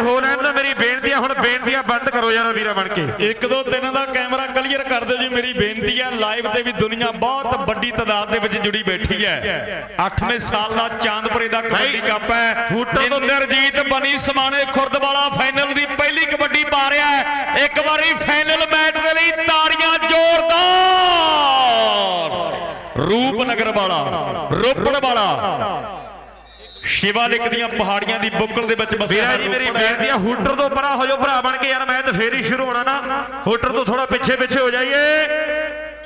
ਹੋ ਲੈਣ ਮੇਰੀ ਬੇਨਤੀ ਆ ਹੁਣ ਬੇਨਤੀਆਂ ਬੰਦ ਕਰੋ ਯਾਰ ਵੀਰਾ ਬਣ ਕੇ। ਇੱਕ ਦੋ ਤਿੰਨ ਦਾ ਕੈਮਰਾ ਕਲੀਅਰ ਕਰ ਦਿਓ ਜੀ ਮੇਰੀ ਬੇਨਤੀ ਹੈ ਲਾਈਵ ਤੇ ਵੀ ਦੁਨੀਆ ਬਹੁਤ ਵੱਡੀ ਤਾਦਾਦ ਦੇ ਵਿੱਚ ਜੁੜੀ ਬੈਠੀ ਹੈ। 8ਵੇਂ ਸਾਲ ਦਾ ਚਾਂਦਪੁਰੇ ਦਾ ਕਬੱਡੀ ਕੱਪ ਹੈ। ਬੂਟਾ ਤੋਂ- ਇੰਦਰਜੀਤ ਬਣੀ ਸਮਾਣੇ ਖੁਰਦ ਵਾਲਾ ਫਾਈਨਲ ਦੀ ਪਹਿਲੀ ਕਬੱਡੀ ਪਾ ਰਿਹਾ ਹੈ। ਇੱਕ ਵਾਰੀ ਫਾਈਨਲ ਮੈਚ ਦੇ ਲਈ ਤਾੜੀਆਂ ਜ਼ੋਰਦਾਰ। ਰੂਪਨਗਰ ਵਾਲਾ ਰੋਪੜ ਵਾਲਾ ਸ਼ਿਵਾਲਿਕ ਦੀਆਂ ਪਹਾੜੀਆਂ ਦੀ ਬੁੱਕਲ ਦੇ ਵਿੱਚ ਵਸਿਆ ਵੀਰਾ ਜੀ ਮੇਰੀ। ਬੇਨਤੀ ਆ ਹੂਟਰ ਤੋਂ ਪਰਾਂ ਹੋ ਜਾਓ ਭਰਾ ਬਣ ਕੇ ਯਾਰ ਮੈਂ ਤਾਂ ਫੇਰ ਹੀ ਸ਼ੁਰੂ ਹੋਣਾ ਨਾ। ਹੂਟਰ ਤੋਂ ਥੋੜਾ ਪਿੱਛੇ ਪਿੱਛੇ ਹੋ ਜਾਈਏ।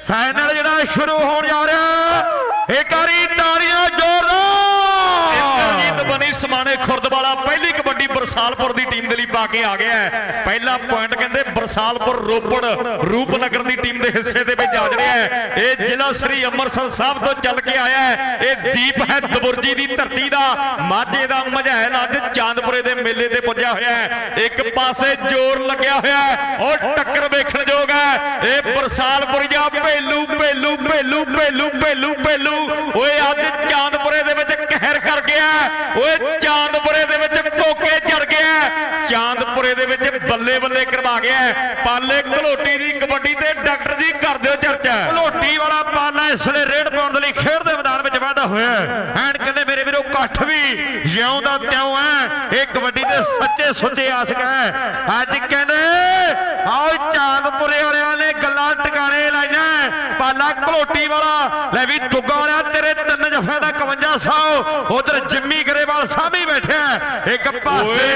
ਫਾਈਨਲ ਜਿਹੜਾ ਸ਼ੁਰੂ ਹੋਣ ਜਾ ਰਿਹਾ ਇੱਕ ਵਾਰੀ ਤਾੜੀਆਂ ਜ਼ੋਰਦਾਰ। ਇੰਦਰਜੀਤ ਬਣੀ ਸਮਾਣੇ ਖੁਰਦ ਵਾਲਾ ਪਹਿਲੀ ਕਬੱਡੀ ਬਰਸਾਲਪੁਰ ਦੀ ਟੀਮ ਦੇ ਲਈ ਪਾ ਕੇ ਆ ਗਿਆ ਹੈ। ਪਹਿਲਾ ਪੁਆਇੰਟ ਕਹਿੰਦੇ ਬਰਸਾਲਪੁਰ ਰੋਪੜ ਰੂਪਨਗਰ ਦੀ ਟੀਮ ਦੇ ਹਿੱਸੇ ਦੇ ਵਿੱਚ ਆ ਰਿਹਾ ਹੈ। ਇਹ ਜ਼ਿਲ੍ਹਾ ਸ੍ਰੀ ਅੰਮ੍ਰਿਤਸਰ ਸਾਹਿਬ ਤੋਂ ਚੱਲ ਕੇ ਆਇਆ ਹੈ। ਇਹ ਦੀਪ ਹੈ ਦਬੁਰਜੀ ਦੀ ਧਰਤੀ ਦਾ। ਮਾਝੇ ਦਾ ਮਝੈਲ ਅੱਜ ਚਾਂਦਪੁਰੇ ਦੇ ਮੇਲੇ ਤੇ ਪੁੱਜਿਆ ਹੋਇਆ ਹੈ। ਇੱਕ ਪਾਸੇ ਜ਼ੋਰ ਲੱਗਿਆ ਹੋਇਆ ਹੈ। ਉਹ ਟੱਕਰ ਵੇਖਣ ਯੋਗ ਹੈ। ਇਹ ਬਰਸਾਲਪੁਰੀਆ ਭੇਲੂ ਭੇਲੂ ਭੇਲੂ ਭੇਲੂ ਭੇਲੂ ਭੇਲੂ। ਓਏ ਅੱਜ ਚਾਂਦਪੁਰੇ ਦੇ ਵਿੱਚ ਕਹਿਰ ਕਰ ਗਿਆ ਓਏ ਚਾਂਦਪੁਰੇ ਦੇ ਵਿੱਚ ਕੋਕੇ ਚੜ ਗਿਆ ਚਾਂਦਪੁਰੇ ਦੇ ਵਿੱਚ ਬੱਲੇ ਬੱਲੇ ਕਰਵਾ ਗਿਆ ਪਾਲੇ ਘਲੋਟੀ ਦੀ ਕਬੱਡੀ ਤੇ ਡਾਕਟਰ ਜੀ ਕਰ ਦਿਓ ਚਰਚਾ ਲੋਟੀ ਵਾਲਾ ਪਾਲਾ ਇਸ ਵੇਲੇ ਰੇਡ ਪਾਉਣ ਦੇ ਲਈ ਖੇਡ ਦੇ ਮੈਦਾਨ ਵਿੱਚ ਵਾਧਾ ਹੋਇਆ ਮੇਰੇ ਵੀ ਜਿਉਂ ਤਿਉਂ ਹੈ ਇਹ ਕਬੱਡੀ ਦੇ ਸੱਚੇ ਸੁੱਚੇ ਆਸ਼ਕ ਹੈ। ਅੱਜ ਕਹਿੰਦੇ, ਆਓ ਚਾਂਦਪੁਰੇ ਵਾਲਿਆਂ ਨੇ ਗੱਲਾਂ ਟਿਕਾਣੇ ਲਾਈਆਂ। ਪਾਲਾ ਘੋਟੀ ਵਾਲਾ, ਲੈ ਵੀ ਤੁੱਗਾ ਵਾਲਿਆ, ਤੇਰੇ ਤਿੰਨ ਜਫਿਆਂ ਦਾ 5100 ਉਧਰ ਜਿੰਮੀ ਗਰੇਵਾਲ ਸਾਹਮਣੇ ਬੈਠਾ ਹੈ। ਇੱਕ ਪਾਸੇ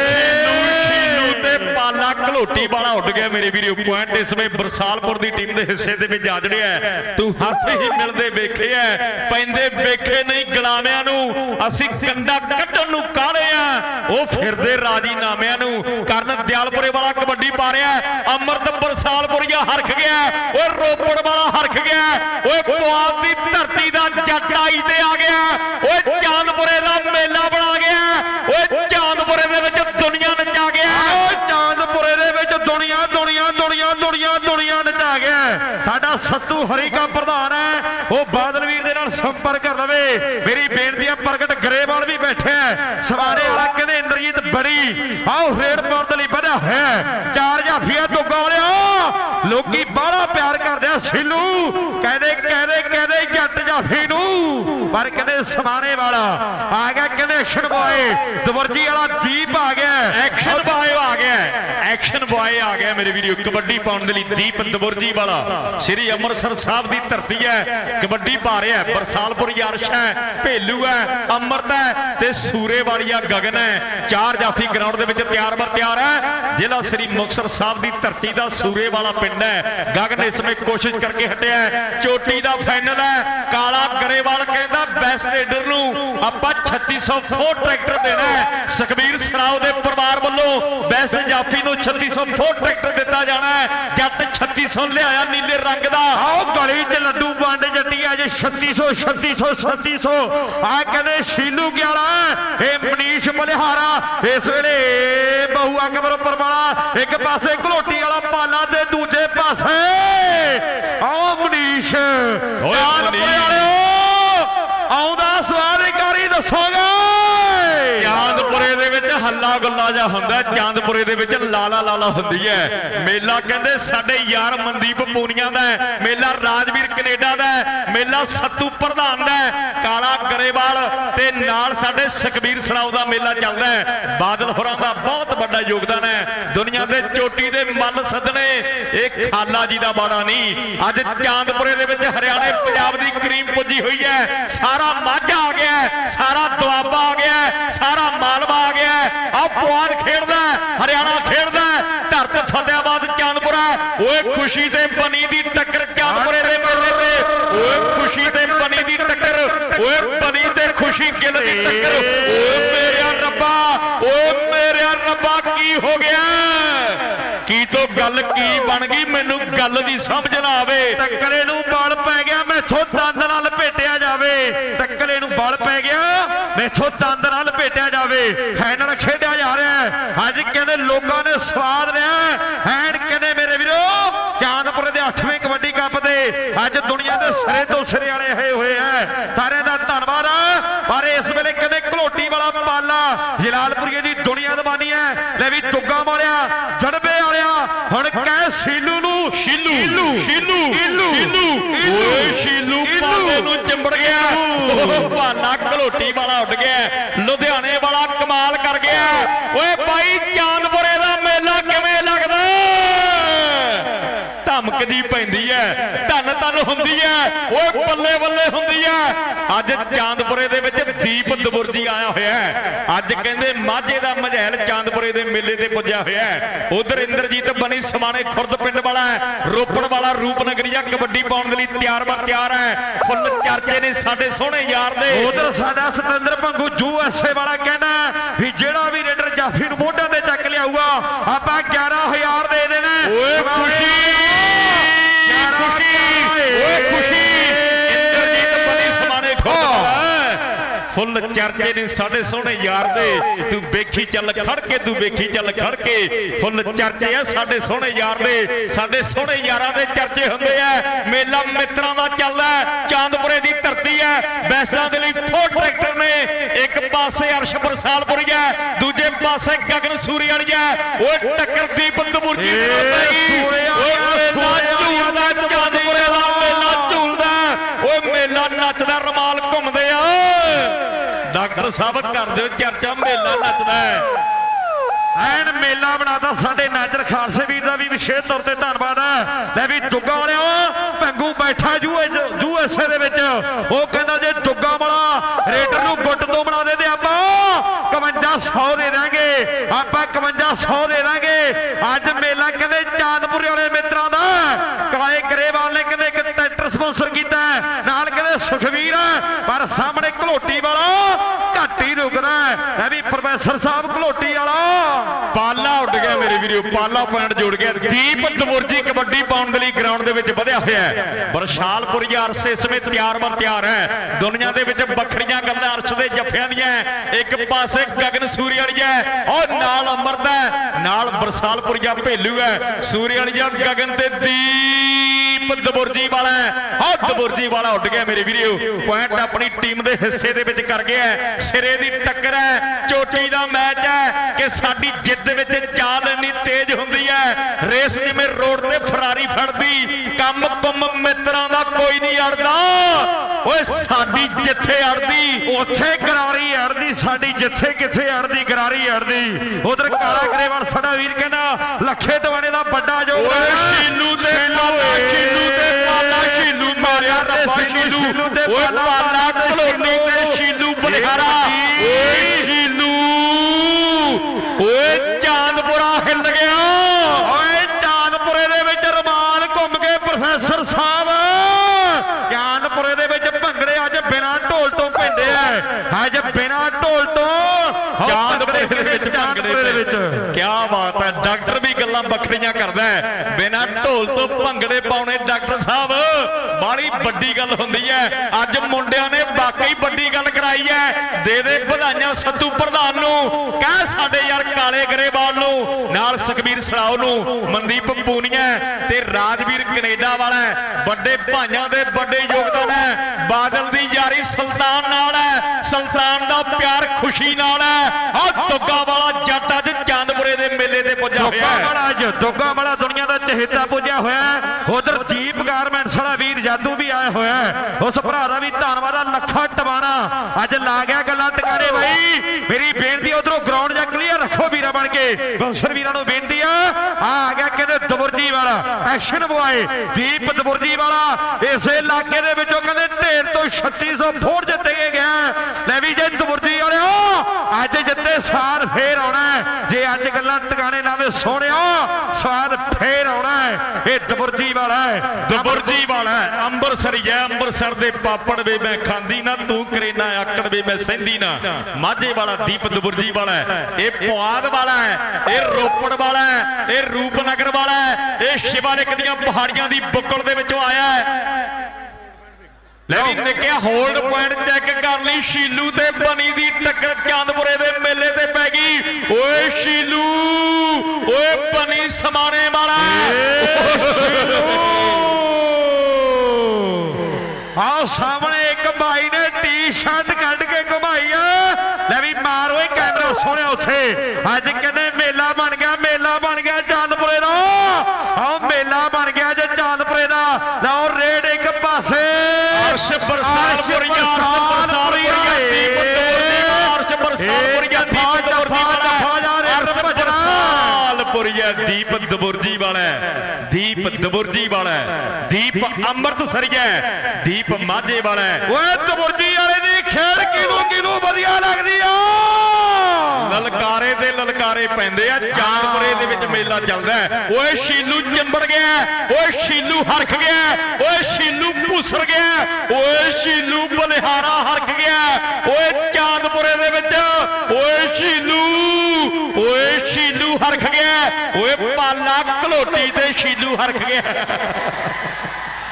ਸ਼ੀਨੂ ਤੇ ਪਾਲਾ ਘਲੋਟੀ ਵਾਲਾ ਉੱਡ ਗਿਆ ਮੇਰੇ ਵੀਰੋ ਪੁਆਇੰਟ ਇਸ ਵੇ ਬਰਸਾਲਪੁਰ ਦੀ ਟੀਮ ਦੇ ਹਿੱਸੇ ਦੇ ਵਿੱਚ ਆ ਜੜਿਆ ਤੂੰ ਹੱਥ ਹੀ ਮਿਲਦੇ ਵੇਖੇ ਐ ਪੈਂਦੇ ਵੇਖੇ ਨਹੀਂ ਗੁਲਾਮਿਆਂ ਨੂੰ। ਅਸੀਂ ਕੰਡਾ ਕੱਢਣ ਨੂੰ ਕਾਲੇ ਆ। ਉਹ ਫਿਰਦੇ ਰਾਜੀ ਨੂੰ। ਕਰਨ ਦਿਆਲਪੁਰੇ ਵਾਲਾ ਕਬੱਡੀ ਪਾ ਰਿਹਾ ਹੈ। ਅੰਮ੍ਰਿਤ ਬਰਸਾਲਪੁਰੀਆ ਹਰਖ ਗਿਆ ਓਏ ਰੋਪੜ ਵਾਲਾ ਹਰਖ ਗਿਆ ਓਏ ਪੁਆਲ ਦੀ ਧਰਤੀ ਦਾ ਜੱਟ ਆਈ ਤੇ ਆ ਗਿਆ ਓਏ ਚਾਂਦਪੁਰੇ ਦਾ ਮੇਲਾ ਬਣਾ ਗਿਆ ਓਏ ਚਾਂਦਪੁਰੇ ਦੇ ਵਿੱਚ ਦੁਨੀਆ ਨਚਾ ਗਿਆ ਆਓ ਚਾਂਦਪੁਰੇ ਦੇ ਵਿੱਚ ਦੁਨੀਆ ਦੁਨੀਆ ਦੁਨੀਆ ਦੁਨੀਆ ਦੁਨੀਆ ਨਚਾ ਗਿਆ। ਸਾਡਾ ਸੱਤੂ ਹਰੀਕਾ ਪ੍ਰਧਾਨ ਹੈ। ਉਹ ਬਾਦਲ ਵੀਰ ਦੇ ਨਾਲ ਸੰਪਰਕ ਕਰ ਲਵੇ ਮੇਰੀ ਬੇਨਤੀ ਹੈ, ਪ੍ਰਗਟ ਗਰੇਵਾਲ ਵੀ ਬੈਠਾ ਸਵਾਰੇ ਵਾਲਾ ਕਹਿੰਦੇ ਇੰਦਰਜੀਤ ਬੜੀ। ਆਓ ਰੇਡ ਪਾਉਣ ਦੇ ਲਈ ਵਧਿਆ ਹੈ। ਚਾਰ ਜਾਫੀਆ ਤੋਂ ਗਾਲਿਆ ਲੋਕੀ ਬਾਹਲਾ ਪਿਆਰ ਕਰਦੇ ਆ ਸਿੱਲੂ। ਕਹਿੰਦੇ ਕਹਿੰਦੇ ਕਹਿੰਦੇ ਜੱਟ ਜਾਫੀ ਨੂੰ। ਪਰ ਕਹਿੰਦੇ ਸਮਾਣੇ ਵਾਲਾ ਆ ਗਿਆ ਕਹਿੰਦੇ ਐਕਸ਼ਨ ਬॉय ਦਵਰਜੀ ਵਾਲਾ ਦੀਪ ਆ ਗਿਆ। ਐਕਸ਼ਨ ਬॉय ਆ ਗਿਆ। ਐਕਸ਼ਨ ਬॉय ਆ ਗਿਆ ਮੇਰੇ ਵੀਡੀਓ। ਕਬੱਡੀ ਪਾਉਣ ਦੇ ਲਈ ਦੀਪ ਦਵਰਜੀ ਵਾਲਾ। ਸ੍ਰੀ ਅੰਮ੍ਰਿਤਸਰ ਸਾਹਿਬ ਦੀ ਧਰਤੀ ਹੈ। ਕਬੱਡੀ ਪਾ ਰਿਹਾ ਬਰਸਾਲਪੁਰ ਯਾਰਸ਼ ਹੈ। ਭੇਲੂ ਹੈ। ਅੰਮ੍ਰਿਤ ਹੈ। ਤੇ ਸੂਰੇ ਵਾਲੀਆ ਗਗਨ ਹੈ। ਚਾਰ ਜਾਫੀ ਗਰਾਊਂਡ ਦੇ ਵਿੱਚ ਤਿਆਰ ਬਰ ਤਿਆਰ ਹੈ। ਜ਼ਿਲ੍ਹਾ ਸ੍ਰੀ ਮੁਕਤਸਰ ਸਾਹਿਬ ਦੀ ਧਰਤੀ ਦਾ ਸੂਰੇ ਵਾਲਾ ਪਿੰਡ ਹੈ। ਗਗਨ ਇਸ ਵਿੱਚ ਕੋਸ਼ਿਸ਼ ਕਰਕੇ ਹਟਿਆ ਚੋਟੀ ਦਾ ਫਾਈਨਲ ਹੈ। ਕਾਲਾ ਗਰੇਵਾਲ ਕਹਿੰਦਾ ਬੈਸਟ ਰੇਡਰ ਨੂੰ ਆਪਾਂ 3600 ਫੋਰ ਟਰੈਕਟਰ ਦੇਣਾ ਹੈ। ਸੁਖਬੀਰ ਸਰਾਓ ਦੇ ਪਰਿਵਾਰ ਵੱਲੋਂ ਬੈਸਟ ਜਾਫੀ ਨੂੰ 3600 ਟਰੈਕਟਰ ਦਿੱਤਾ ਜਾਣਾ ਹੈ। ਜੱਟ 3600 ਲਿਆਇਆ ਨੀਲੇ ਰੰਗ ਦਾ। ਆਓ, ਗਲੀ 'ਚ ਲੱਡੂ ਵੰਡ ਜੱਟੀ ਅੱਜ 3600 3600 3600 ਆ ਕਹਿੰਦੇ, ਸ਼ੀਲੂ ਗਿਆਲਾ, ਇਹ ਮਨੀਸ਼ ਮਲਿਹਾਰਾ ਇਸ ਵੇਲੇ ਬਹੁ ਅਕਬਰ ਪਰਵਾਲਾ ਇੱਕ ਪਾਸੇ ਘਲੋਟੀ ਵਾਲਾ ਪਾਲਾ ਤੇ ਦੂਜੇ ਪਾਸੇ ਆਓ ਮਨੀਸ਼ ਓਏ ਮਨੀਸ਼। ਵਾਲਿਓ ਆਉਂਦਾ ਸਵਾਰੀ ਕਰੀ ਦੱਸੋਗੇ ਚਾਂਦਪੁਰੇ ਦੇ ਵਿੱਚ ਹੱਲਾ ਗੁੱਲਾ ਜਾ ਹੁੰਦਾ ਚਾਂਦਪੁਰੇ ਦੇ ਵਿੱਚ ਲਾਲਾ ਲਾਲਾ ਹੁੰਦੀ ਹੈ। ਮੇਲਾ ਕਹਿੰਦੇ ਸਾਡੇ ਯਾਰ ਮਨਦੀਪ ਪੂਨੀਆਂ ਦਾ ਮੇਲਾ ਰਾਜਵੀਰ ਕੈਨੇਡਾ ਦਾ ਮੇਲਾ ਸੱਤੂ ਪ੍ਰਧਾਨ ਦਾ ਕਾਲਾ ਗਰੇਵਾਲ ਤੇ ਨਾਲ ਸਾਡੇ ਸੁਖਬੀਰ ਸਰਾਓ ਦਾ ਮੇਲਾ ਚੱਲਦਾ ਹੈ। ਬਾਦਲ ਹੋਰਾਂ ਦਾ ਬਹੁਤ ਵੱਡਾ ਯੋਗਦਾਨ ਹੈ। ਦੁਨੀਆ ਦੇ ਚੋਟੀ ਦੇ ਮੱਲ ਸੱਦਣੇ, ਇਹ ਖਾਲਾ ਜੀ ਦਾ ਬਾਣਾ ਨਹੀਂ। ਅੱਜ ਚਾਂਦਪੁਰੇ ਦੇ ਵਿੱਚ ਹਰਿਆਣੇ ਪੰਜਾਬ ਦੀ ਕਰੀਮ ਪੁੱਜੀ ਹੋਈ ਹੈ। ਸਾਰਾ ਮਾਝਾ ਆ ਗਿਆ ਸਾਰਾ ਦੁਆਬਾ ਆ ਗਿਆ ਸਾਰਾ ਮਾਲਵਾ ਆ ਗਿਆ ਆ ਪੁਆਧ ਖੇਡਦਾ ਹਰਿਆਣਾ ਖੇਡਦਾ ਧਰਤ ਫਤਿਆਬਾਦ ਚਾਂਦਪੁਰਾ ਓਏ ਖੁਸ਼ੀ ਤੇ ਬਣੀ ਦੀ ਟੱਕਰ ਚਾਂਦਪੁਰੇ ਦੇ ਮੇਲੇ ਤੇ। ਓਏ ਖੁਸ਼ੀ ਤੇ ਬਣੀ ਦੀ ਟੱਕਰ। ਓਏ ਬਣੀ ਤੇ ਖੁਸ਼ੀ ਗਿੱਲ ਦੀ ਟੱਕਰ। ਓਏ ਮੇਰਿਆ ਰੱਬਾ, ਓਏ ਮੇਰਿਆ ਰੱਬਾ, ਕੀ ਹੋ ਗਿਆ? ਕੀ ਗੱਲ ਕੀ ਬਣ ਗਈ? ਮੈਨੂੰ ਗੱਲ ਦੀ ਸਮਝ ਨਾ ਆਵੇ। ਟੱਕਰੇ ਨੂੰ ਬਲ ਪੈ ਗਿਆ, ਮੈਥੋਂ ਦੰਦ ਨਾਲ ਲਪੇਟਿਆ ਜਾਵੇ। ਟੱਕਰੇ ਨੂੰ ਬਲ ਪੈ ਗਿਆ, ਮੈਥੋਂ ਦੰਦ ਨਾਲ ਲਪੇਟਿਆ ਜਾਵੇ। ਫਾਈਨਲ ਖੇਡਿਆ ਜਾ ਰਿਹਾ ਅੱਜ ਕਹਿੰਦੇ ਲੋਕਾਂ ਨੇ ਸਵਾਦ ਲਿਆ ਐਨ ਕਹਿੰਦੇ ਮੇਰੇ ਵੀਰੋ ਚਾਂਦਪੁਰ ਦੇ 8ਵੇਂ ਕਬੱਡੀ ਕੱਪ ਦੇ ਅੱਜ ਦੁਨੀਆ ਦੇ ਸਿਰੇ ਤੋਂ ਸਿਰੇ ਵਾਲੇ ਆਏ ਹੋਏ ਆ ਸਾਰਿਆਂ ਦਾ ਧੰਨਵਾਦ ਆ ਪਰ ਇਸ ਵੇਲੇ ਕਹਿੰਦੇ ਘਲੋਟੀ ਵਾਲਾ ਪਾਲਾ, ਜਲਾਲਪੁਰੀਏ ਦੀ ਦੁਨੀਆ ਦਬਾਨੀ ਹੈ। ਲੈ ਵੀ ਤੁੱਗਾ ਮਾਰਿਆ ਜੜਬੇ ਵਾਲਿਆ ਹੁਣ ਕਹਿ ਸੀਲੂ ਨੂੰ ਸ਼ੀਲੂ ਸ਼ੀਲੂ ਸ਼ੀਲੂ ਸ਼ੀਲੂ ਓਏ ਸ਼ੀਲੂ ਪਾਲੇ ਨੂੰ ਚਿੰਬੜ ਗਿਆ। ਉਹ ਭਾਨਾ ਘਲੋਟੀ ਵਾਲਾ ਉੱਡ ਗਿਆ। ਲੁਧਿਆਣੇ ਵਾਲਾ ਕਮਾਲ ਕਰ ਗਿਆ। ਓਏ ਭਾਈ ਚਾਂਦਪੁਰੇ ਦਾ ਮੇਲਾ ਕਿਵੇਂ ਲੱਗਦਾ ਧਮਕਦੀ ਪੈਂਦੀ ਐ। ਧੰਨ ਧੰਨ ਹੁੰਦੀ ਐ। ਓਏ ਬੱਲੇ ਬੱਲੇ ਹੁੰਦੀ ਐ। ਅੱਜ ਚਾਂਦਪੁਰੇ ਦੇ ਵਿੱਚ ਦੀਪ ਦਬੁਰਜੀ ਆਇਆ ਹੋਇਆ ਹੈ ਅੱਜ ਕਹਿੰਦੇ ਮਾਝੇ ਦਾ ਮਝੈਲ ਚਾਂਦਪੁਰੇ ਦੇ ਮੇਲੇ ਤੇ ਪੁੱਜਿਆ ਹੋਇਆ ਹੈ ਉਧਰ ਇੰਦਰਜੀਤ ਬਣੀ ਸਮਾਣੇ ਖੁਰਦ ਪਿੰਡ ਵਾਲਾ ਹੈ ਰੋਪੜ ਵਾਲਾ ਰੂਪਨਗਰੀਆ ਕਬੱਡੀ ਪਾਉਣ ਦੇ ਲਈ ਤਿਆਰ ਬਰ ਤਿਆਰ ਹੈ ਫੁੱਲ ਚਰਚੇ ਨੇ ਸਾਡੇ ਸੋਹਣੇ ਯਾਰ ਦੇ। ਉਧਰ ਸਾਡਾ ਸਤਿੰਦਰ ਭੰਗੂ ਜੂ ਐਸੇ ਵਾਲਾ ਕਹਿੰਦਾ ਵੀ ਜਿਹੜਾ ਵੀ ਰੇਡਰ ਜਾਫੀ ਨੂੰ ਮੋਢਿਆਂ ਤੇ ਚੱਕ ਲਿਆਊਗਾ ਆਪਾਂ 11000 ਦੇ ਦੇਣਾ। ਓਏ ਖੁਸ਼ੀ! ਫੁੱਲ ਚਰਚੇ ਨੇ ਸਾਡੇ ਸੋਹਣੇ ਯਾਰ ਦੇ। ਤੂੰ ਵੇਖੀ ਚੱਲ ਖੜ ਕੇ ਤੂੰ ਵੇਖੀ ਚੱਲ ਖੜ ਕੇ। ਫੁੱਲ ਚਰਚੇ ਆ ਸਾਡੇ ਸੋਹਣੇ ਯਾਰ ਦੇ। ਸਾਡੇ ਸੋਹਣੇ ਯਾਰਾਂ ਦੇ ਚਰਚੇ ਹੁੰਦੇ ਆ। ਮੇਲਾ ਮਿੱਤਰਾਂ ਦਾ ਚੱਲਦਾ। ਚਾਂਦਪੁਰੇ ਦੀ ਧਰਤੀ ਹੈ। ਬੈਸਟਾਂ ਦੇ ਲਈ ਫੋਰ ਟਰੈਕਟਰ ਨੇ। ਇੱਕ ਪਾਸੇ ਅਰਸ਼ ਬਰਸਾਲਪੁਰੀ ਹੈ। ਦੂਜੇ ਪਾਸੇ ਗਗਨ ਸੂਰੀ ਵਾਲੀ ਹੈ। ਓਏ ਟੱਕਰ ਦੀਪ ਦਬੁਰਜੀ ਦੇ ਨਾਲ ਮੇਲਾ ਝੂਲਦਾ ਚਾਂਦਪੁਰੇ ਦਾ ਮੇਲਾ ਝੂਲਦਾ। ਓਏ ਮੇਲਾ ਨੱਚਦਾ ਰਮਾਲ ਘੁੰਮਦੇ ਡਾਕਟਰ ਸਾਹਿਬ ਕਰ ਦਿਓ ਚਰਚਾ ਮੇਲਾ ਨੱਚਦਾ ਹੈ। ਐਨ ਮੇਲਾ ਬਣਾਤਾ ਸਾਡੇ ਨਾਜਰ ਖਾਲਸੇ ਵੀਰ ਦਾ ਵੀ ਵਿਸ਼ੇਸ਼ ਤੌਰ ਤੇ ਧੰਨਵਾਦ ਹੈ। ਲੈ ਵੀ ਦੁੱਗਾ ਵਾਲਿਆ ਭੰਗੂ ਬੈਠਾ ਜੂਏ ਯੂਐਸਏ ਦੇ ਵਿੱਚ। ਉਹ ਕਹਿੰਦਾ ਜੇ ਦੁੱਗਾ ਵਾਲਾ ਰੇਡਰ ਨੂੰ ਗੁੱਟ ਤੋਂ ਬਣਾ ਦੇ ਤੇ ਆਪਾਂ 5100 ਦੇ ਦਾਂਗੇ। ਆਪਾਂ 5100 ਦੇ ਦਾਂਗੇ। ਅੱਜ ਮੇਲਾ ਕਹਿੰਦੇ ਚਾਂਦਪੁਰ ਵਾਲੇ ਮਿੱਤਰਾਂ ਦਾ। ਕਾਲੇ ਗਰੇਵਾਲ ਨੇ ਕਹਿੰਦੇ ਇੱਕ ਟਰੈਕਟਰ ਸਪਾਂਸਰ ਕੀਤਾ ਨਾਲ ਕਹਿੰਦੇ ਸੁਖਵੀਰ ਪਰ ਸਾਹਮਣੇ ਘਲੋਟੀ ਵਾਲਾ ਘੱਟ ਹੀ ਰੁਕਦਾ ਹੈ। ਵੀ ਪ੍ਰੋਫੈਸਰ ਸਾਹਿਬ ਘਲੋਟੀ ਵਾਲਾ। ਪਾਲਾ ਉੱਡ ਗਿਆ ਮੇਰੇ ਵੀਰੋ, ਪਾਲਾ ਪੁਆਇੰਟ ਜੁੜ ਗਿਆ। ਦੀਪ ਦਬੁਰਜੀ ਕਬੱਡੀ ਪਾਉਣ ਦੇ ਲਈ ਗਰਾਊਂਡ ਦੇ ਵਿੱਚ ਵਧਿਆ ਹੋਇਆ ਹੈ। ਬਰਸ਼ਾਲਪੁਰ ਯਾਰਸ ਇਸ ਤਿਆਰ ਬਰ ਤਿਆਰ ਹੈ। ਦੁਨੀਆ ਦੇ ਵਿੱਚ ਵੱਖਰੀਆਂ ਗੱਲਾਂ ਅਰਸ਼ ਦੇ ਜੱਫਿਆਂ ਦੀਆਂ ਇੱਕ ਪਾਸੇ ਗਗਨ ਸੂਰੀ ਵਾਲੀਆ ਹੈ ਔਰ ਨਾਲ ਅਮਰਤ ਹੈ, ਨਾਲ ਬਰਸਾਲਪੁਰੀਆ ਭੇਲੂ ਹੈ। ਸੂਰੀ ਵਾਲੀਆ ਗਗਨ ਤੇ ਦੀਪ ਦਬੁਰਜੀ ਵਾਲਾ ਹੈ। ਦਬੁਰਜੀ ਵਾਲਾ ਉੱਡ ਗਿਆ ਮੇਰੇ ਵੀਰੋ। ਪੁਆਇੰਟ ਆਪਣੀ ਟੀਮ ਦੇ ਹਿੱਸੇ ਦੇ ਵਿੱਚ ਕਰ ਗਿਆ ਹੈ। ਸਿਰੇ ਦੀ ਟੱਕਰ ਹੈ ਚੋਟੀ ਦਾ ਮੈਚ ਹੈ ਕਿ ਸਾਡੀ ਜਿੱਦ ਵਿੱਚ ਚਾਲ ਇੰਨੀ ਤੇਜ਼ ਹੁੰਦੀ ਹੈ। ਰੇਸ ਜਿਵੇਂ ਰੋਡ ਤੇ ਫਰਾਰੀ ਫੜਦੀ ਕੰਮ ਕੁੰਮ ਮਿੱਤਰਾਂ ਦਾ ਕੋਈ ਨਹੀਂ ਅੜਦਾ। ਓਏ ਸਾਡੀ ਜਿੱਥੇ ਅੜਦੀ ਉੱਥੇ ਗਰਾਰੀ ਅੜਦੀ ਸਾਡੀ ਜਿੱਥੇ ਕਿੱਥੇ ਅੜਦੀ ਗਰਾਰੀ ਅੜਦੀ। ਉਧਰ ਕਾਲਾ ਗਰੇਵਾਲ ਸਾਡਾ ਵੀਰ ਕਹਿੰਦਾ ਲੱਖੇ ਦਵਾਨੇ ਦਾ ਵੱਡਾ ਜੋ ਓਏ ਸ਼ੀਲੂ ਤੇ ਪਾਲਾ ਤੇ ਪਾਲਾ ਸ਼ੀਲੂ ਮਾਰਿਆ ਰੱਬਾ ਸ਼ੀਲੂ ਓਏ ਪਾਲਾ ਘਲੋਟੀ ਤੇ ਸ਼ੀਲੂ ਬਲਿਹਾਰਾ ਓਏ ਸ਼ੀਲੂ ਓਏ ਚਾਂਦਪੁਰਾ ਹਿੱਲ ਗਿਆ ਓਏ ਚਾਂਦਪੁਰੇ ਦੇ ਵਿੱਚ ਰਮਾਲ ਘੁੰਮ ਕੇ ਪ੍ਰੋਫੈਸਰ ਸਾਹਿਬ ਚਾਂਦਪੁਰੇ ਦੇ ਵਿੱਚ ਭੰਗੜੇ ਅੱਜ ਬਿਨਾਂ ਢੋਲ ਤੋਂ ਪੈਂਦੇ ਆ ਅੱਜ ਬਿਨਾਂ ਢੋਲ ਤੋਂ ਹੋ ਚਾਂਦਪੁਰੇ ਦੇ ਵਿੱਚ ਚਾਂਦਪੁਰੇ ਦੇ ਵਿੱਚ। ਕੀ ਬਾਤ ਹੈ, ਡਾਕਟਰ ਵੀ ਗੱਲਾਂ ਵੱਖਰੀਆਂ ਕਰਦਾ ਹੈ। ਬਿਨਾਂ ਢੋਲ ਤੋਂ ਭੰਗੜੇ ਪਾਉਣੇ ਡਾਕਟਰ ਸਾਹਿਬ ਬਾੜੀ ਵੱਡੀ ਗੱਲ ਹੁੰਦੀ ਹੈ। ਅੱਜ ਮੁੰਡਿਆਂ ਨੇ ਵਾਕਈ ਵੱਡੀ ਗੱਲ ਕਰਾਈ ਹੈ। ਦੇ ਦੇ ਵਧਾਈਆਂ ਸੱਤੂ ਪ੍ਰਧਾਨ ਨੂੰ, ਕਹਿ ਸਾਡੇ ਯਾਰ ਕਾਲੇ ਗਰੇਵਾਲ ਨੂੰ, ਨਾਲ ਸੁਖਬੀਰ ਸਰਾਓ ਨੂੰ, ਮਨਦੀਪ ਪੂਨੀਆ ਤੇ ਰਾਜਵੀਰ ਕੈਨੇਡਾ ਵਾਲਾ ਵੱਡੇ ਭਾਈਆਂ ਦੇ ਵੱਡੇ ਯੋਗਦਾਨ ਹੈ। ਬਾਦਲ ਦੀ ਯਾਰੀ ਸੁਲਤਾਨ ਨਾਲ ਹੈ। ਸੁਲਤਾਨ ਦਾ ਪਿਆਰ ਖੁਸ਼ੀ ਨਾਲ ਹੈ। ਆ ਦੁੱਗਾ ਵਾਲਾ ਜੱਟ ਅੱਜ ਚਾਂਦਪੁਰੇ ਦੇ ਮੇਲੇ ਤੇ ਪੁੱਜਾ ਹੋਇਆ ਹੈ। ਅੱਜ ਦੁੱਗਾ ਵਾਲਾ ਦੁਨੀਆ ਦਾ ਚਹੇਤਾ ਪੁੱਜਿਆ ਹੋਇਆ ਉਧਰ ਦੀਪ ਗਾਰਮੈਂਟਸ ਵਾਲਾ ਵੀਰ ਜਾਦੂ ਵੀ ਆਇਆ ਹੋਇਆ ਉਸ ਭਰਾ ਦਾ ਵੀ ਧੰਨਵਾਦ ਆ, ਲੱਖਾ ਟਵਾਣਾ। ਅੱਜ ਲਾ ਗਿਆ ਗੱਲਾਂ ਟਿਕਾਣੇ ਬਾਈ। ਮੇਰੀ ਬੇਨਤੀ ਉਧਰੋਂ ਗਰਾਊਂਡ ਜਾਂ ਕਲੀਅਰ ਰੱਖੋ ਵੀਰਾ ਬਣ ਕੇ। ਬੌਸਰ ਵੀਰਾਂ ਨੂੰ ਬੇਨਤੀ ਆ ਆ ਆ ਗਿਆ ਕਹਿੰਦੇ ਦਬੁਰਜੀ ਵਾਲਾ। ਐਕਸ਼ਨ ਬੁਆਏ ਦੀਪ ਦਬੁਰਜੀ ਵਾਲਾ। ਇਸੇ ਇਲਾਕੇ ਦੇ ਵਿੱਚੋਂ ਕਹਿੰਦੇ ਢੇਰ ਤੋਂ 3600 ਫੋੜ ਜਿੱਤੇ ਗਿਆ ਲੈ ਵੀ ਜੇ ਦਬੁਰਜੀ ਵਾਲਿਓ, ਅੱਜ ਜਿੱਤੇ ਸਾਰ ਫੇਰ ਆਉਣਾ ਜੇ ਅੱਜ ਗੱਲਾਂ ਟਿਕਾਣੇ ਲਾਵੇ ਸੋਹਣਿਓ। ਸਵਾਦ ਫੇਰ ਆਉਣਾ ਹੈ। ਇਹ ਦਬੁਰਜੀ ਵਾਲਾ ਹੈ। ਦਬੁਰਜੀ ਵਾਲਾ ਹੈ, ਅੰਮ੍ਰਿਤਸਰੀ ਹੈ ਅੰਮ੍ਰਿਤਸਰ ਦੇ ਪਾਪੜ ਵੇ ਮੈਂ ਖਾਂਦੀ ਨਾ ਤੂੰ ਕਰੇਨਾ ਆਕੜ ਵੇ ਮੈਂ ਸਹਿੰਦੀ ਨਾ। ਮਾਝੇ ਵਾਲਾ ਦੀਪ ਦਬੁਰਜੀ ਵਾਲਾ ਹੈ। ਇਹ ਪੁਆਦ ਵਾਲਾ ਹੈ। ਇਹ ਰੋਪੜ ਵਾਲਾ ਹੈ। ਇਹ ਰੂਪਨਗਰ ਵਾਲਾ ਹੈ। ਇਹ ਸ਼ਿਵਾਲਿਕ ਦੀਆਂ ਪਹਾੜੀਆਂ ਦੀ ਬੁੱਕਲ ਦੇ ਵਿੱਚੋਂ ਆਇਆ ਹੈ। ਲੈ ਵੀ ਨਿੱਕਿਆ ਹੋਲਡ ਪੁਆਇੰਟ ਚੈੱਕ ਕਰ ਲਈ ਸ਼ੀਲੂ ਤੇ ਬਣੀ ਦੀ ਟੱਕਰ ਚਾਂਦਪੁਰੇ ਦੇ ਮੇਲੇ ਤੇ ਪੈ ਗਈ। ਓਏ ਸ਼ੀਲੂ ਓਏ ਬਣੀ ਸਮਾਣੇ ਵਾਲਾ ਆਓ ਸਾਹਮਣੇ ਇੱਕ ਭਾਈ ਨੇ ਟੀ-ਸ਼ਰਟ ਕੱਢ ਕੇ ਘੁਮਾਈ ਆ। ਲੈ ਵੀ ਮਾਰ ਓਏ ਕੈਮਰਾ ਸੋਹਣਿਆ ਉੱਥੇ। ਅੱਜ ਕਹਿੰਦੇ ਮੇਲਾ ਬਣ ਗਿਆ ਮੇਲਾ ਬਣ ਗਿਆ ਚਾਂਦਪੁਰੇ ਦਾ ਆਓ ਮੇਲਾ ਬਣ ਗਿਆ ਜੇ ਚਾਂਦਪੁਰੇ ਦਾ ਲਓ ਰੇਡ ਇੱਕ ਪਾਸੇ ਅਰਸ਼ ਬਰਸਾਲਪੁਰੀਆ ਅਰਸ਼ ਬਰਸਾਲਪੁਰੀਆ ਦੀਪ ਦਵਰਜੀ ਅਰਸ਼ ਬਰਸਾਲਪੁਰੀਆ ਦੀਪ ਦਵਰਜੀ ਵਾਲਾ ਅਰਸ਼ ਬਰਸਾਲਪੁਰੀਆ ਦੀਪ ਦਵਰਜੀ ਵਾਲਾ ਦੀਪ ਦਵਰਜੀ ਵਾਲਾ ਦੀਪ ਅੰਮ੍ਰਿਤਸਰੀਆ ਦੀਪ ਮਾਝੇ ਵਾਲਾ ਓਏ ਤਬੁਰਜੀ ਵਾਲੇ ਦੀ ਖੇਡ ਕਿਨੂੰ ਕਿਨੂੰ ਵਧੀਆ ਲੱਗਦੀ ਆ? ਲਲਕਾਰੇ ਤੇ ਲਲਕਾਰੇ ਪੈਂਦੇ ਆ। ਚਾਂਦਪੁਰੇ ਦੇ ਵਿੱਚ ਮੇਲਾ ਚੱਲਦਾ ਹੈ। ਓਏ ਸ਼ੀਲੂ ਚੰਬੜ ਗਿਆ ਓਏ ਸ਼ੀਲੂ ਹਰਖ ਗਿਆ ਓਏ ਸ਼ੀਲੂ ਭੁਸਰ ਗਿਆ ਓਏ ਸ਼ੀਲੂ ਬਲਿਹਾਰਾ ਹਰਖ ਗਿਆ ਓਏ ਚਾਂਦਪੁਰੇ ਦੇ ਵਿੱਚ ਓਏ ਸ਼ੀਲੂ ਓਏ ਸ਼ੀਲੂ ਹਰਖ ਗਿਆ ਓਏ ਪਾਲਾ ਘਲੋਟੀ ਤੇ ਸ਼ੀਲੂ ਹਰਖ ਗਿਆ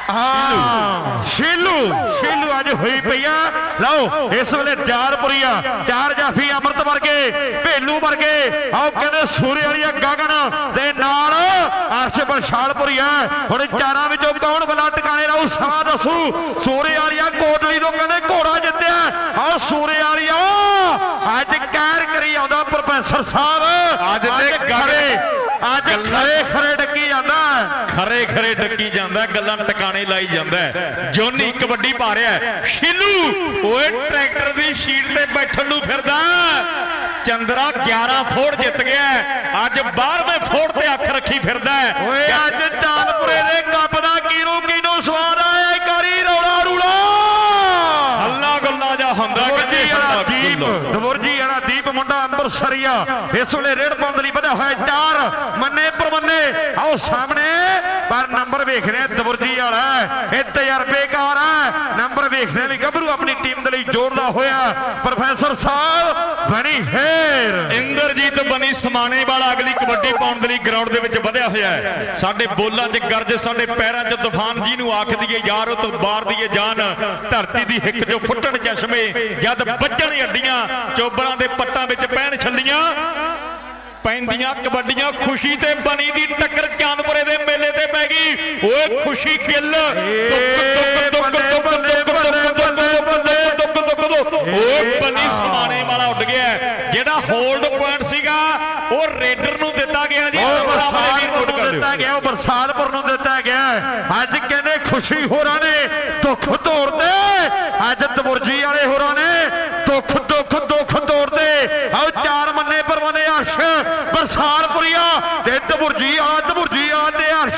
ਹਾਂ। ਸ਼ੀਲੂ। ਸ਼ੀਲੂ ਅੱਜ ਹੋਈ ਪਈਆ ਲਓ ਇਸ ਵੇਲੇ ਚਾਰਪੁਰੀਆ ਚਾਰ ਜਾਫੀ ਅੰਮ੍ਰਿਤ ਵਰਗੇ ਭੇਲੂ ਵਰਗੇ ਆਓ ਕਹਿੰਦੇ ਸੂਰੇ ਵਾਲੀਆ ਗਗਨ ਦੇ ਨਾਲ। ਅਰਸ਼ ਬਸ਼ਾਲਪੁਰੀਆ ਹੁਣ ਚਾਰਾਂ ਵਿੱਚੋਂ ਕੌਣ ਬਲਾ ਟਿਕਾਣੇ ਰਹੂ ਸਮਾਂ ਦੱਸੂ। ਸੂਰੇ ਵਾਲੀਆ ਕੋਟਲੀ ਤੋਂ ਕਹਿੰਦੇ ਘੋੜਾ ਜਿੱਤਿਆ। ਆਓ ਸੂਰੇ ਵਾਲੀਆ ਅੱਜ ਕਹਿਰ ਕਰੀ ਆਉਂਦਾ ਪ੍ਰੋਫੈਸਰ ਸਾਹਿਬ ਅੱਜ ਤੇ ਖਰੇ ਅੱਜ ਖਰੇ ਖਰੇ ਡੱਕੀ ਜਾਂਦਾ ਖਰੇ ਖਰੇ ਡੱਕੀ ਜਾਂਦਾ ਗੱਲਾਂ ਟਿਕਾਣੇ ਲਾਈ ਜਾਂਦਾ ਜੋਨੀ ਕਬੱਡੀ ਪਾ ਰਿਹਾ ਸ਼ਿਲੂ ਓਏ ਟਰੈਕਟਰ ਦੀ ਸ਼ੀਟ ਤੇ ਬੈਠਣ ਨੂੰ ਫਿਰਦਾ ਚੰਦਰਾ 11 ਫੋੜ ਜਿੱਤ ਗਿਆ ਅੱਜ 12ਵੇਂ ਫੋੜ ਤੇ ਅੱਖ ਰੱਖੀ ਫਿਰਦਾ ਓਏ ਅੱਜ ਚਾਂਦਪੁਰੇ ਦੇ ਕੱਪ ਦਾ ਕਿਨੂੰ ਕਿਨੂੰ ਸਵਾਦ ਆਇਆ? ਇੱਕ ਵਾਰੀ ਰੌਲਾ ਰੂਲਾ। ਹੱਲਾ ਗੁੱਲਾ ਜਾ ਹੁੰਦਾ ਹੱਲਾ ਦੀਪ ਗੁੱਲਾ। ਦੀਪ ਮੁੰਡਾ ਅੰਮ੍ਰਿਤਸਰੀਆ ਇਸ ਵੇਲੇ ਰੇੜ ਪਾਉਣ ਦੇ ਲਈ ਵਧਿਆ ਹੋਇਆ ਚਾਰ, ਮੰਨੇ ਪਰਮੰਨੇ, ਆਓ ਸਾਹਮਣੇ। ਪਰ ਨੰਬਰ ਵੇਖ ਰਿਹਾ ਦਵਰਜੀ ਵਾਲਾ। ਇਹ ਤਜਰਬੇਕਾਰ ਹੈ ਨੰਬਰ ਵੇਖਣੇ ਲਈ ਗੱਭਰੂ ਆਪਣੀ ਟੀਮ ਦੇ ਲਈ ਜੋੜਦਾ ਹੋਇਆ ਪ੍ਰੋਫੈਸਰ ਸਾਹਿਬ ਬਣੀ ਫੇਰ ਇੰਦਰਜੀਤ ਬਣੀ ਸਮਾਣੇ ਵਾਲਾ ਅਗਲੀ ਕਬੱਡੀ ਪਾਉਣ ਦੇ ਲਈ ਗਰਾਊਂਡ ਦੇ ਵਿੱਚ ਵਧਿਆ ਹੋਇਆ ਹੈ। ਸਾਡੇ ਬੋਲਾਂ 'ਚ ਗਰਜ, ਸਾਡੇ ਪੈਰਾਂ 'ਚ ਤੂਫਾਨ ਜੀ ਨੂੰ ਆਖ ਦਈਏ, ਯਾਰ ਉਹ ਤੋਂ ਬਾਹਰ ਦੀਏ ਜਾਨ। ਧਰਤੀ ਦੀ ਹਿੱਕ 'ਚੋਂ ਫੁੱਟਣ ਚਸ਼ਮੇ, ਜਦ ਵੱਜਣ ਅੱਡੀਆਂ ਚੋਬਰਾਂ ਦੇ ਪੱਟਾਂ ਵਿੱਚ ਪੈਣ ਛੱਲੀਆਂ। ਪੈਂਦੀਆਂ ਕਬੱਡੀਆਂ ਖੁਸ਼ੀ ਤੇ ਬਣੀ ਦੀ ਟੱਕਰ ਚਾਂਦਪੁਰੇ ਦੇ ਮੇਲੇ ਤੇ ਪੈ ਗਈ। ਓਏ ਖੁਸ਼ੀ ਗਿੱਲ ਓਏ ਹੋਲਡ ਪੁਆਇੰਟ ਸੀਗਾ ਉਹ ਰੇਡਰ ਨੂੰ ਦਿੱਤਾ ਗਿਆ ਜੀ। ਸਾਹਮਣੇ ਦਿੱਤਾ ਗਿਆ ਉਹ ਨੂੰ ਦਿੱਤਾ ਗਿਆ। ਅੱਜ ਕਹਿੰਦੇ ਖੁਸ਼ੀ ਹੋਰਾਂ ਨੇ ਦੁੱਖ ਤੋੜਦੇ ਅੱਜ ਤਬੁਰਜੀ ਵਾਲੇ ਹੋਰਾਂ ਨੇ ਦੁੱਖ ਦੁੱਖ ਦੁੱਖ ਤੋੜਦੇ ਆਓ ਚਾਰ ਤੇ ਤਬੁਰਜੀ ਆ ਤਬੁਰਜੀ ਆ, ਤੇ ਅਰਸ਼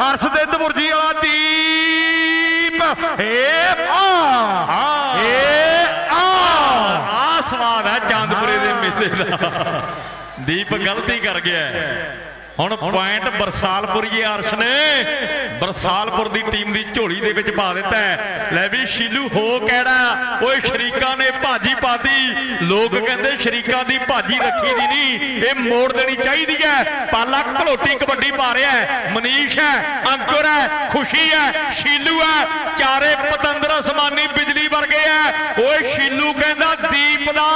ਹਰਸ਼ ਤੇ ਤਬੁਰਜੀ ਵਾਲਾ ਦੀਪ। ਏ ਆ ਏ ਆ। ਆ ਸਵਾਦ ਹੈ ਚਾਂਦਪੁਰੇ ਦੇ ਮੇਲੇ ਦਾ। ਦੀਪ ਗਲਤੀ ਕਰ ਗਿਆ। ਹੁਣ ਪੁਆਇੰਟ ਬਰਸਾਲਪੁਰੀਏ ਅਰਸ਼ ਨੇ ਬਰਸਾਲਪੁਰ ਦੀ ਟੀਮ ਦੀ ਝੋਲੀ ਦੇ ਵਿੱਚ ਪਾ ਦਿੱਤਾ ਲੈ ਵੀ ਸ਼ੀਲੂ, ਹੋ ਕਿਹੜਾ? ਓਏ ਸ਼ਰੀਕਾਂ ਨੇ ਭਾਜੀ ਪਾਤੀ। ਲੋਕ ਕਹਿੰਦੇ ਸ਼ਰੀਕਾਂ ਦੀ ਭਾਜੀ ਰੱਖੀ ਦੀ ਨਹੀਂ, ਇਹ ਮੋੜ ਦੇਣੀ ਚਾਹੀਦੀ ਹੈ। ਪਾਲਾ ਘਲੋਟੀ ਕਬੱਡੀ ਪਾ ਰਿਹਾ ਮਨੀਸ਼ ਹੈ, ਅੰਕੁਰ ਹੈ, ਖੁਸ਼ੀ ਹੈ, ਸ਼ੀਲੂ ਹੈ। ਚਾਰੇ ਪਤੰਦਰ ਅਸਮਾਨੀ ਬਿਜਲੀ ਵਰਗੇ ਹੈ। ਓਏ ਸ਼ੀਲੂ ਕਹਿੰਦਾ ਦੀਪ ਦਾ।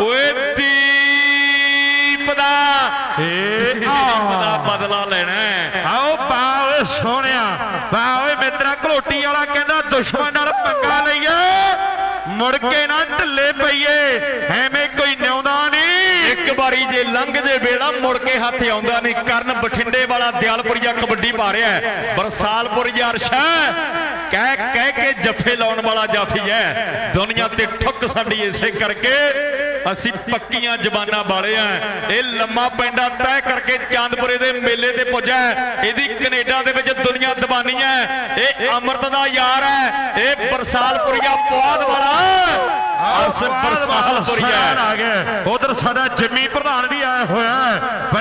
ਓਏ ਦੀਪ ਦਾ ਏ ਬਦਲਾ ਲੈਣਾ। ਆਓ ਪਾ ਓਏ ਸੋਹਣਿਆ। ਪਾ ਓਏ ਮਿੱਤਰਾ ਘਲੋਟੀ ਵਾਲਾ ਕਹਿੰਦਾ ਦੁਸ਼ਮਣ ਨਾਲ ਪੰਗਾ ਲਈਏ। ਮੁੜ ਕੇ ਨਾ ਢਿੱਲੇ ਪਈਏ। ਐਵੇਂ ਕੋਈ ਨਿਉਂਦਾ ਨਹੀਂ। ਇੱਕ ਵਾਰੀ ਜੇ ਲੰਘ ਜੇ ਵੇੜਾ ਮੁੜ ਕੇ ਹੱਥ ਆਉਂਦਾ ਨਹੀਂ। ਕਰਨ ਬਠਿੰਡੇ ਵਾਲਾ ਦਿਆਲਪੁਰੀਆ ਕਬੱਡੀ ਪਾ ਰਿਹਾ ਹੈ। ਬਰਸਾਲਪੁਰ ਅਰਸ਼ ਹੈ। ਕਹਿ ਕਹਿ ਕੇ ਜੱਫੇ ਲਾਉਣ ਵਾਲਾ ਜਾਫੀ ਹੈ। ਦੁਨੀਆ ਤੇ ਠੁੱਕ ਸਾਡੀ ਇਸੇ ਕਰਕੇ। ਅਸੀਂ ਪੱਕੀਆਂ ਜ਼ਬਾਨਾਂ ਵਾਲੇ ਆ। ਇਹ ਲੰਮਾ ਪੈਂਡਾ ਤੈਅ ਕਰਕੇ ਚਾਂਦਪੁਰੇ ਦੇ ਮੇਲੇ ਤੇ ਪੁੱਜਾ। ਇਹਦੀ ਕੈਨੇਡਾ ਦੇ ਵਿੱਚ ਦੁਨੀਆ ਦੀਵਾਨੀ ਹੈ। ਇਹ ਅੰਮ੍ਰਿਤ ਦਾ ਯਾਰ ਹੈ। ਇਹ ਬਰਸਾਲਪੁਰੀਆ ਪੁਆਧ ਵਾਲਾ। ਅਰਸ ਬਰਸਾਲਪੁਰੀਆ ਆ ਗਿਆ। ਉਧਰ ਸਾਡਾ ਜਿੰਮੀ ਪ੍ਰਧਾਨ ਵੀ ਆਇਆ ਹੋਇਆ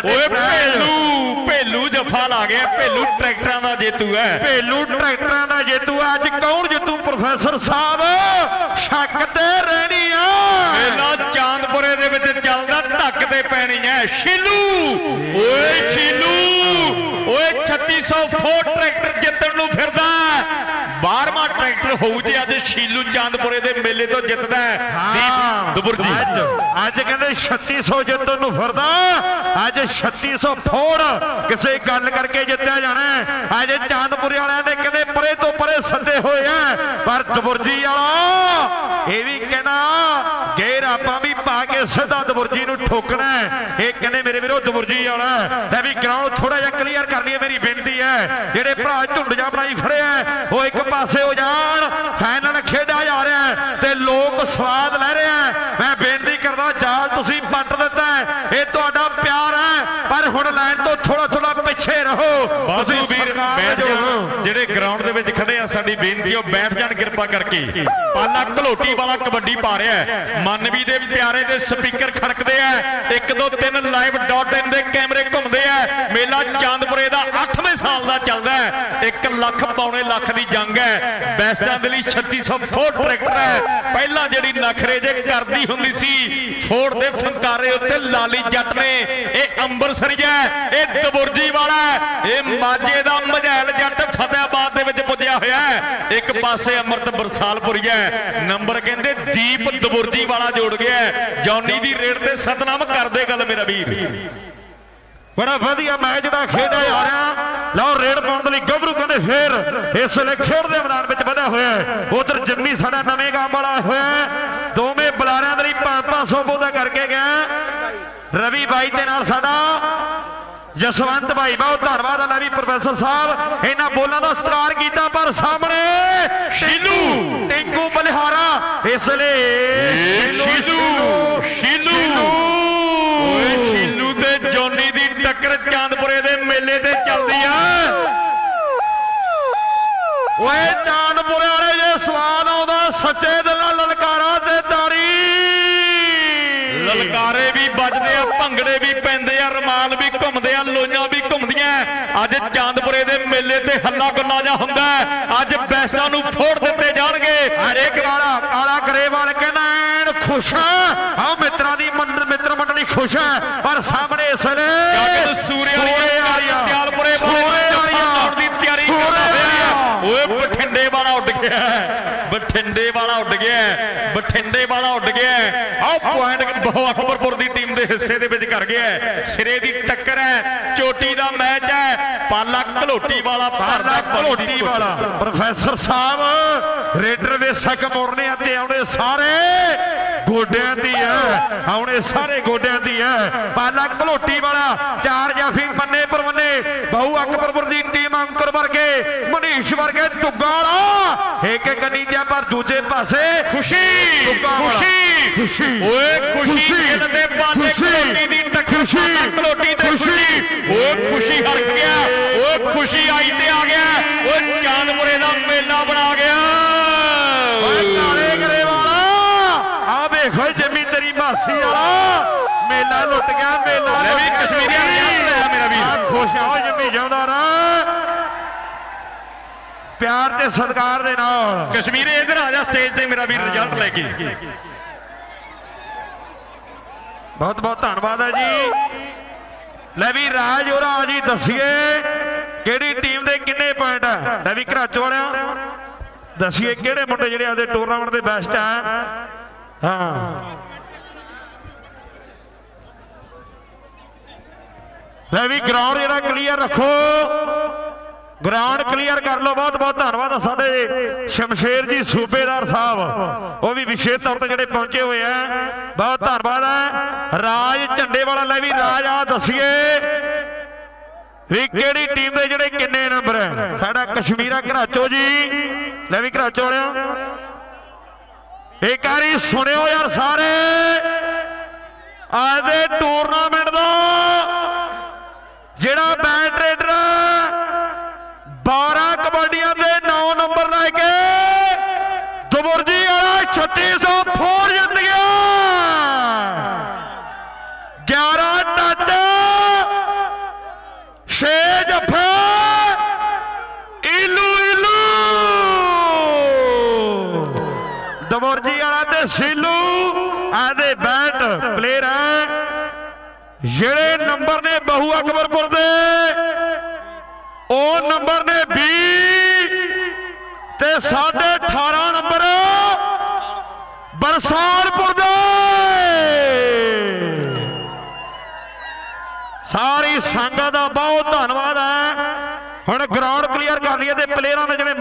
ਓਏ ਭੇਲੂ ਭੇਲੂ ਜਫਾ ਲਾ ਗਿਆ। ਭੇਲੂ ਟਰੈਕਟਰਾਂ ਦਾ ਜੇਤੂ ਹੈ। ਭੇਲੂ ਟਰੈਕਟਰਾਂ ਦਾ ਜੇਤੂ ਹੈ। ਅੱਜ ਕੌਣ ਜੇਤੂ ਪ੍ਰੋਫੈਸਰ ਸਾਹਿਬ? ਸ਼ੱਕ ਤੇ ਰਹਿਣੀ ਆ। ਮੇਲਾ ਚਾਂਦਪੁਰੇ ਦੇ ਵਿੱਚ ਚੱਲਦਾ ਢੱਕ ਤੇ ਪੈਣੀ ਹੈ ਸ਼ੀਲੂ! ਓਏ ਸ਼ੀਲੂ! ਓਏ 3600 ਫੋਰ ਟਰੈਕਟਰ ਜਿੱਤਣ ਨੂੰ ਫਿਰਦਾ 12 12ਵਾਂ ਟਰੈਕਟਰ ਹੋਊ ਜੇ ਅੱਜ ਸ਼ੀਲੂ ਚਾਂਦਪੁਰੇ ਦੇ ਮੇਲੇ ਤੋਂ ਜਿੱਤਦਾ ਦੁਬੁਰਜੀ ਅੱਜ ਅੱਜ ਕਹਿੰਦੇ 3600 ਜਿੱਤਣ ਨੂੰ ਫਿਰਦਾ ਅੱਜ 3600 ਫੋੜ ਕਿਸੇ ਗੱਲ ਕਰਕੇ ਜਿੱਤਿਆ ਜਾਣਾ। ਅੱਜ ਚਾਂਦਪੁਰੇ ਵਾਲਿਆਂ ਨੇ ਕਹਿੰਦੇ ਪਰੇ ਤੋਂ ਪਰੇ ਸੱਦੇ ਹੋਏ ਆ ਪਰ ਦਬੁਰਜੀ ਵਾਲਾ ਇਹ ਵੀ ਕਹਿੰਦਾ ਗੇਰ ਆਪਾਂ ਵੀ ਪਾ ਕੇ ਸਿੱਧਾ ਦਬੁਰਜੀ ਨੂੰ ਠੋਕਣਾ ਹੈ। ਇਹ ਕਹਿੰਦੇ ਮੇਰੇ ਵੀਰੋ ਦਬੁਰਜੀ ਵਾਲਾ ਲੈ ਵੀ ਗਰਾਊਂਡ ਥੋੜਾ ਜਿਹਾ ਕਲੀਅਰ ਕਰ ਲਈਏ ਮੇਰੀ ਬੇਨਤੀ ਹੈ। ਜਿਹੜੇ ਭਰਾ ਝੁੰਡ ਜਾ ਬਣਾਈ ਖੜੇ ਆ ਉਹ ਇੱਕ ਪਾਸੇ ਹੋ ਜਾਣ। ਫਾਈਨਲ ਖੇਡਿਆ ਜਾ ਰਿਹਾ ਹੈ ਤੇ ਲੋਕ ਸਵਾਦ ਲੈ ਰਹੇ ਮੈਂ ਬੇਨਤੀ ਕਰਦਾ ਜਾਲ ਤੁਸੀਂ ਪੱਟ ਦਿੱਤਾ ਹੈ। ਇਹ ਤੁਹਾਡਾ ਪਿਆਰ ਹੈ ਪਰ ਹੁਣ ਲਾਈਨ ਤੋਂ ਥੋੜਾ ਥੋੜਾ ਪਿੱਛੇ ਰਹੋ। ਬਾਸੂ ਵੀਰ ਬੈਠ ਜਾਣ। ਜਿਹੜੇ ਗਰਾਊਂਡ ਦੇ ਵਿੱਚ ਖੜੇ ਆ ਸਾਡੀ ਬੇਨਤੀ ਉਹ ਬੈਠ ਜਾਣ ਕਿਰਪਾ ਕਰਕੇ। ਪਾਲਾ ਘਲੋਟੀ ਵਾਲਾ ਕਬੱਡੀ ਪਾ ਰਿਹਾ ਹੈ। ਮਨਵੀ ਦੇ ਪਿਆਰੇ ਦੇ ਸਪੀਕਰ ਖੜਕਦੇ ਆ। 1 2 3 ਲਾਈਵ ਡਾਟ ਇਨ ਦੇ ਕੈਮਰੇ ਘੁੰਮਦੇ ਆ। ਮੇਲਾ ਚਾਂਦਪੁਰੇ ਦਾ 8ਵੇਂ ਸਾਲ ਦਾ ਚੱਲਦਾ ਹੈ। 1 ਲੱਖ ਪੌਣੇ ਲੱਖ ਦੀ ਜੰਗ ਹੈ। ਬੈਸਟਾਂ ਦੇ ਲਈ 3600 ਫੋਰਡ ਟਰੈਕਟਰ ਹੈ। ਪਹਿਲਾਂ ਜਿਹੜੀ ਨਖਰੇ ਜੇ ਕਰਦੀ ਹੁੰਦੀ ਸੀ ਫੋਰਡ ਦੇ ਫੰਕਾਰੇ ਉੱਤੇ ਲਾਲੀ ਜੱਟ ਨੇ, ਇਹ ਅੰਬਰਸਰੀਆ ਇਹ ਦਬੁਰਜੀ ਵਾਲਾ ਇਹ ਮਾਝੇ ਦਾ ਮਝੈਲ ਜੱਟ ਫਤਿਆਬਾਦ ਦੇ ਵਿੱਚ ਪੁੱਜਿਆ ਹੋਇਆ ਇੱਕ ਪਾਸੇ ਅਮਰਤ ਬਰਸਾਲਪੁਰੀਆ ਨੰਬਰ ਕਹਿੰਦੇ ਦੀਪ ਦਬੁਰਜੀ ਵਾਲਾ ਜੋੜ ਗਿਆ ਜੌਨੀ ਦੀ ਰੇਡ ਤੇ ਸਤਨਾਮ ਕਰਦੇ ਗੱਲ ਮੇਰਾ ਵੀਰ। ਬੜਾ ਵਧੀਆ ਮੈਚ ਜਿਹੜਾ ਖੇਡਿਆ ਜਾ ਰਿਹਾ। ਲਓ, ਰੇਡ ਪਾਉਣ ਦੇ ਲਈ ਗੱਭਰੂ ਕਹਿੰਦੇ ਫੇਰ ਇਸ ਵੇਲੇ ਖੇਡ ਦੇ ਮੈਦਾਨ ਵਿੱਚ ਵਧਿਆ ਹੋਇਆ ਉਧਰ ਜੰਮੀ ਸਾਡਾ ਨਵੇਂ ਗਾਮ ਵਾਲਾ ਹੋਇਆ ਹੈ। ਦੋਵੇਂ ਬੁਲਾਰਿਆਂ ਦੇ ਲਈ 5-500 ਬੋਦਾ ਕਰਕੇ ਗਿਆ ਰਵੀ ਬਾਈ ਦੇ ਨਾਲ ਸਾਡਾ ਜਸਵੰਤ ਭਾਈ ਬਹੁਤ ਧੰਨਵਾਦ ਹੈ ਵੀ ਪ੍ਰੋਫੈਸਰ ਸਾਹਿਬ। ਇਹਨਾਂ ਬੋਲਾਂ ਦਾ ਸਤਿਕਾਰ ਕੀਤਾ ਪਰ ਸਾਹਮਣੇ ਸ਼ੀਲੂ। ਟਿੰਕੂ ਬਲਿਹਾਰਾ ਇਸ ਲਈ ਸ਼ੀਲੂ ਸ਼ੀਲੂ ਓਏ ਸ਼ੀਲੂ ਤੇ ਜੌਨੀ ਦੀ ਟੱਕਰ ਚਾਂਦਪੁਰੇ ਦੇ ਮੇਲੇ ਤੇ ਚੱਲਦੀ ਆ। ਓਏ ਚਾਂਦਪੁਰੇ ਵਾਲੇ ਜੇ ਸਵਾਲ ਆਉਂਦਾ ਸੱਚੇ ਦਿਲ ਨਾਲ ਲਲਕਾਰਾਂ ਤੇ ਤਾੜੀ ਲਲਕਾਰੇ ਵੀ ਵੱਜਦੇ ਆ ਭੰਗੜੇ ਵੀ ਪੈਂਦੇ ਆ ਰਮਾਲ ਵੀ ਘੁੰਮਦੇ ਆ ਲੋਈਆਂ ਵੀ ਘੁੰਮਦੀਆਂ ਅੱਜ ਚਾਂਦਪੁਰੇ ਦੇ ਮੇਲੇ ਤੇ ਹੱਲਾ ਗੁੱਲਾ ਜਾ ਹੁੰਦਾ ਹੈ। ਅੱਜ ਬੈਸਟਾਂ ਨੂੰ ਫੋੜ ਦਿੱਤੇ ਜਾਣਗੇ। ਹਰੇਕ ਵਾਲਾ ਕਾਲਾ ਗਰੇਵਾਲ ਕਹਿੰਦਾ ਐਨ ਖੁਸ਼ ਆ। ਆਹ ਮਿੱਤਰਾਂ ਦੀ ਮਿੱਤਰ ਮੰਡਲੀ ਖੁਸ਼ ਹੈ ਪਰ ਸਾਹਮਣੇ ਬਠਿੰਡੇ ਵਾਲਾ ਉੱਡ ਗਿਆ ਬਠਿੰਡੇ ਵਾਲਾ ਉੱਡ ਗਿਆ ਆਹ ਪੁਆਇੰਟ ਅਕਬਰਪੁਰ ਦੀ ਟੀਮ ਦੇ ਹਿੱਸੇ ਦੇ ਵਿੱਚ ਕਰ ਗਿਆ ਸਿਰੇ ਦੀ ਟੱਕਰ ਹੈ ਚੋਟੀ ਦਾ ਮੈਚ ਹੈ। ਪਾਲਾ ਘਲੋਟੀ ਵਾਲਾ ਭਰਦਾ ਪਾਲਾ ਘੋਟੀ ਵਾਲਾ। ਪ੍ਰੋਫੈਸਰ ਸਾਹਿਬ ਰੇਡਰ ਵੇ ਸਕ ਮੋੜਨੇ ਅਤੇ ਆਉਣੇ ਸਾਰੇ। ਗੋਡਿਆਂ ਦੀ ਹੈ ਆਉਣੇ ਸਾਰੇ ਗੋਡਿਆਂ ਦੀ ਹੈ ਪਾਲਾ ਘਲੋਟੀ ਵਾਲਾ ਚਾਰ ਜਾਫੀ ਮੰਨੇ ਪਰਵੰਨੇ। ਬਹੁ ਅਕਬਰਪੁਰ ਦੀ ਟੀਮ ਅੰਕਰ ਵਰਗੇ ਮਨੀਸ਼ ਵਰਗੇ ਦੁੱਗਾ ਵਾਲਾ। ਇੱਕ ਇੱਕ ਨੀਜਾ ਪਰ ਦੂਜੇ ਪਾਸੇ। ਖੁਸ਼ੀ। ਖੁਸ਼ੀ ਖੁਸ਼ੀ। ਓਏ ਖੁਸ਼ੀ ਦਿਲ ਦੇ ਖੁਸ਼ੀ। ਘਲੋਟੀ ਦੀ ਟੱਕਰ ਖੁਸ਼ੀ। ਪਾਲਾ ਘਲੋਟੀ ਤੇ ਖੁਸ਼ੀ। ਓਏ ਖੁਸ਼ੀ ਹਰ ਗਿਆ। ਓਏ ਖੁਸ਼ੀ ਆਈ ਤੇ ਆ ਗਿਆ ਓਏ ਚਾਂਦਪੁਰੇ ਦਾ ਮੇਲਾ ਬਣਾ ਗਿਆ ਓਏ ਕਾਲੇ ਗਰੇ ਵਾਲਾ ਆ ਵੇਖੋ ਜੰਮੀ ਤੇਰੀ ਮਾਸੀ ਵਾਲਾ। ਮੇਲਾ ਲੁੱਟ ਗਿਆ ਮੇਲਾ ਲੈ ਵੀ। ਕਸ਼ਮੀਰੀਆਂ ਨੇ ਯਾਦ ਲਿਆ ਮੇਰਾ ਵੀਰ। ਖੁਸ਼ ਆ ਜੰਮੀ ਜਾਉਂਦਾ ਰਾ ਪਿਆਰ ਤੇ ਸਤਿਕਾਰ ਦੇ ਨਾਲ। ਕਸ਼ਮੀਰੇ ਇਧਰ ਆ ਜਾ ਸਟੇਜ ਤੇ ਮੇਰਾ ਵੀਰ ਰਿਜ਼ਲਟ ਲੈ ਕੇ। ਬਹੁਤ ਬਹੁਤ ਧੰਨਵਾਦ ਹੈ ਜੀ। ਲੈ ਵੀ ਰਾਜ ਹੋਰਾ ਜੀ ਦੱਸੀਏ ਕਿਹੜੀ ਟੀਮ ਦੇ ਕਿੰਨੇ ਪੁਆਇੰਟ ਹੈ। ਲੈ ਵੀ ਘਰਾਚੋ ਵਾਲਿਆਂ ਦੱਸੀਏ ਕਿਹੜੇ ਮੁੰਡੇ ਜਿਹੜੇ ਆਦੇ ਟੂਰਨਾਮੈਂਟ ਦੇ ਬੈਸਟ ਆ ਹਾਂ। ਲੈ ਵੀ ਗਰਾਊਂਡ ਜਿਹੜਾ ਕਲੀਅਰ ਰੱਖੋ। ਗਰਾਊਂਡ ਕਲੀਅਰ ਕਰ ਲਓ। ਬਹੁਤ ਬਹੁਤ ਧੰਨਵਾਦ ਸਾਡੇ ਸ਼ਮਸ਼ੇਰ ਜੀ, ਸੂਬੇਦਾਰ ਸਾਹਿਬ। ਉਹ ਵੀ ਵਿਸ਼ੇਸ਼ ਤੌਰ ਤੇ ਜਿਹੜੇ ਪਹੁੰਚੇ ਹੋਏ ਆ। ਬਹੁਤ ਧੰਨਵਾਦ ਹੈ ਰਾਜ ਝੰਡੇ ਵਾਲਾ ਲੈ ਵੀ ਰਾਜ ਆ, ਦੱਸੀਏ। ਵੀ ਕਿਹੜੀ ਟੀਮ ਦੇ ਜਿਹੜੇ ਕਿੰਨੇ ਨੰਬਰ ਹੈ ਸਾਡਾ ਕਸ਼ਮੀਰਾ ਘਰਾਚੋ ਜੀ। ਲੈ ਵੀ ਘਰਾਚੋ ਵਾਲਿਓ। ਇੱਕ ਵਾਰੀ ਸੁਣਿਓ ਯਾਰ ਸਾਰੇ। ਅੱਜ ਦੇ ਟੂਰਨਾਮੈਂਟ ਦਾ ਜਿਹੜਾ ਬੈਟ ਰੇਡਰ 12 ਕਬੱਡੀਆਂ ਦੇ 9 ਨੰਬਰ ਲੈ ਕੇ ਦੁਬਰਜੀ ਵਾਲਾ 3600 ਫੋਰ ਜਿੱਤ ਗਿਆ। 11 ਟੱਚ 6 ਜੱਫੇ ਇਲੂ ਇਲੂ ਦਬੋਰਜੀ ਵਾਲਾ ਤੇ ਸੀਲੂ ਆਦੇ ਬੈਟ ਪਲੇਅਰ ਹੈ ਜਿਹੜੇ ਨੰਬਰ ਨੇ ਅਕਬਰਪੁਰ ਦੇ। ਉਹ ਨੰਬਰ ਨੇ 20 ਤੇ ਸਾਡੇ 18 ਨੰਬਰ ਬਰਸਾਨਪੁਰ ਦੇ। ਸਾਰੀ ਸੰਗਤ ਦਾ ਬਹੁਤ ਧੰਨਵਾਦ ਹੈ। ਹੁਣ ਗਰਾਊਂਡ ਕਲੀਅਰ ਕਰ ਲਈਏ ਤੇ ਪਲੇਅਰਾਂ ਨੇ ਜਿਵੇਂ